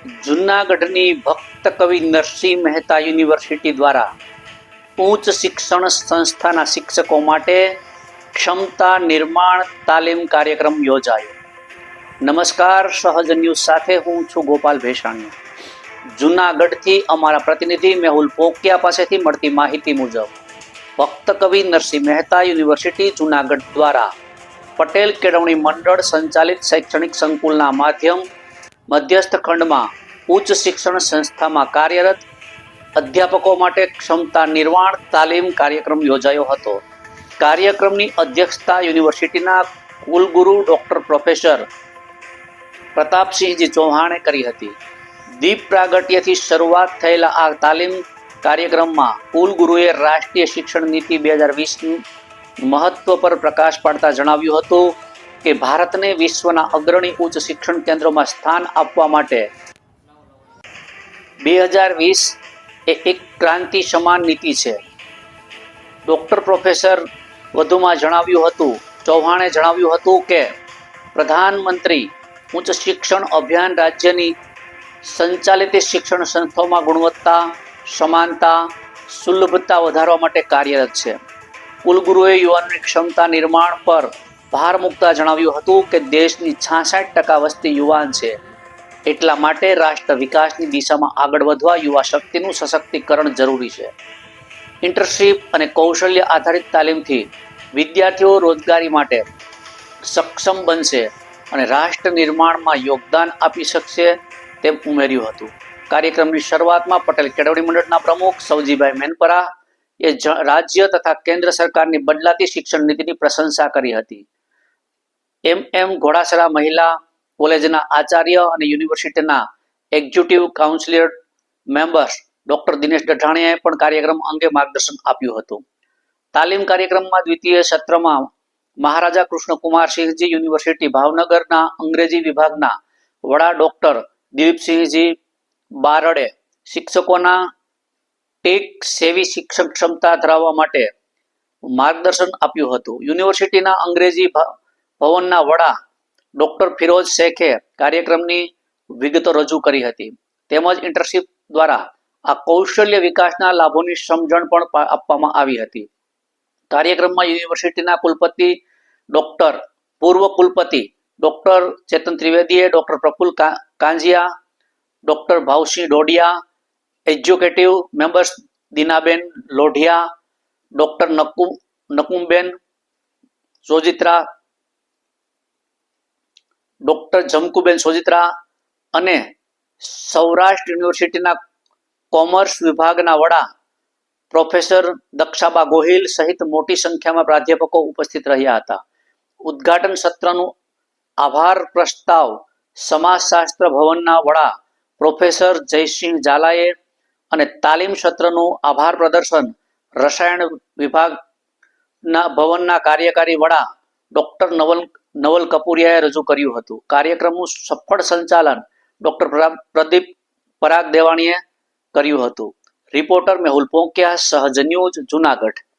જૂનાગઢની ભક્ત કવિ નરસિંહ મહેતા યુનિવર્સિટી દ્વારા ઉચ્ચ શિક્ષણ સંસ્થાના શિક્ષકો માટે ક્ષમતા નિર્માણ તાલીમ કાર્યક્રમ યોજાયો. નમસ્કાર, સહજ ન્યૂઝ સાથે હું છું ગોપાલ ભેસાણી. જૂનાગઢથી અમારા પ્રતિનિધિ મેહુલ પોકિયા પાસેથી મળતી માહિતી મુજબ, ભક્ત કવિ નરસિંહ મહેતા યુનિવર્સિટી જૂનાગઢ દ્વારા પટેલ કેળવણી મંડળ સંચાલિત શૈક્ષણિક સંકુલના માધ્યમ મધ્યસ્થ ખંડમાં ઉચ્ચ શિક્ષણ સંસ્થામાં કાર્યરત અધ્યાપકો માટે ક્ષમતા નિર્માણ તાલીમ કાર્યક્રમ યોજાયો હતો. કાર્યક્રમની અધ્યક્ષતા યુનિવર્સિટીના કુલગુરુ ડૉક્ટર પ્રોફેસર પ્રતાપસિંહજી ચૌહાણે કરી હતી. દીપ પ્રાગટ્યથી શરૂઆત થયેલા આ તાલીમ કાર્યક્રમમાં કુલગુરુએ રાષ્ટ્રીય શિક્ષણ નીતિ બે હજાર વીસનું મહત્વ પર પ્રકાશ પાડતા જણાવ્યું હતું. કે ભારતને વિશ્વના અગ્રણી ઉચ્ચ શિક્ષણ કેન્દ્રોમાં સ્થાન આપવા માટે બે હજાર વીસ એ એક ક્રાંતિ સમાન નીતિ છે. ડૉક્ટર પ્રોફેસર વધુમાં જણાવ્યું હતું, ચૌહાણે જણાવ્યું હતું કે પ્રધાનમંત્રી ઉચ્ચ શિક્ષણ અભિયાન રાજ્યની સંચાલિત શિક્ષણ સંસ્થાઓમાં ગુણવત્તા, સમાનતા, સુલભતા વધારવા માટે કાર્યરત છે. કુલગુરુએ યુવાનોની ક્ષમતા નિર્માણ પર ભાર મૂકતા જણાવ્યું હતું કે દેશની છાસઠ ટકા વસ્તી યુવાન છે. એટલા માટે રાષ્ટ્ર વિકાસની દિશામાં આગળ વધવા યુવા શક્તિનું સશક્તિકરણ જરૂરી છે. ઇન્ટર્નશીપ અને કૌશલ્ય આધારિત તાલીમથી વિદ્યાર્થીઓ રોજગારી માટે સક્ષમ બનશે અને રાષ્ટ્ર નિર્માણમાં યોગદાન આપી શકશે તેમ ઉમેર્યું હતું. કાર્યક્રમની શરૂઆતમાં પટેલ કેળવણી મંડળના પ્રમુખ સૌજીભાઈ મેનપરા એ રાજ્ય તથા કેન્દ્ર સરકારની બદલાતી શિક્ષણ નીતિની પ્રશંસા કરી હતી. એમ એમ ઘોડાસરા મહિલા કોલેજના આચાર્ય અને યુનિવર્સિટીના executive councillor members doctor Dinesh ડઢાણીયાએ પણ કાર્યક્રમ અંગે માર્ગદર્શન આપ્યું હતું. તાલીમ કાર્યક્રમમાં દ્વિતીય સત્રમાં મહારાજા કૃષ્ણકુમારસિંહજી યુનિવર્સિટી ભાવનગરના અંગ્રેજી વિભાગના વડા ડોક્ટર દિલીપસિંહજી બારડે શિક્ષકોના ટેક સેવી શિક્ષક ક્ષમતા ધરાવવા માટે માર્ગદર્શન આપ્યું હતું. યુનિવર્સિટીના અંગ્રેજી ભવનના વડા ડોક્ટર ફિરોજ શેખે કાર્યક્રમની વિગતો રજૂ કરી હતી. તેમજ ઇન્ટર્નશીપ દ્વારા આ કૌશલ્ય વિકાસના લાભોની સમજણ પણ આપવામાં આવી હતી. કાર્યક્રમમાં યુનિવર્સિટીના કુલપતિ ડોક્ટર, પૂર્વ કુલપતિ ડોક્ટર ચેતન ત્રિવેદીએ doctor Praful Kanjiya doctor Bhavsinh Dodiya educative members Dinaben Lodhiya, doctor Nakum, Nakumben, Sojitra doctor Jamkuben Sojitra અને સૌરાષ્ટ્ર યુનિવર્સિટીના કોમર્સ વિભાગના વડા પ્રોફેસર દક્ષાબા ગોહિલ સહિત મોટી સંખ્યામાં પ્રાધ્યાપકો ઉપસ્થિત રહ્યા હતા. ઉદ્ઘાટન સત્રનું આભાર પ્રસ્તાવ સમાજશાસ્ત્ર ભવનના વડા પ્રોફેસર જયસિંહ ઝાલાએ અને તાલીમ સત્રનું આભાર પ્રદર્શન રસાયણ વિભાગના ભવનના કાર્યકારી વડા ડોક્ટર નવલ નવલ કપૂરિયાએ રજૂ કર્યું હતું. કાર્યક્રમનું સફળ સંચાલન ડોક્ટર પ્રદીપ પરાગ દેવાણીએ કર્યું હતું. રિપોર્ટર મેહુલ પોંક્યા, સહજ જુનાગઢ.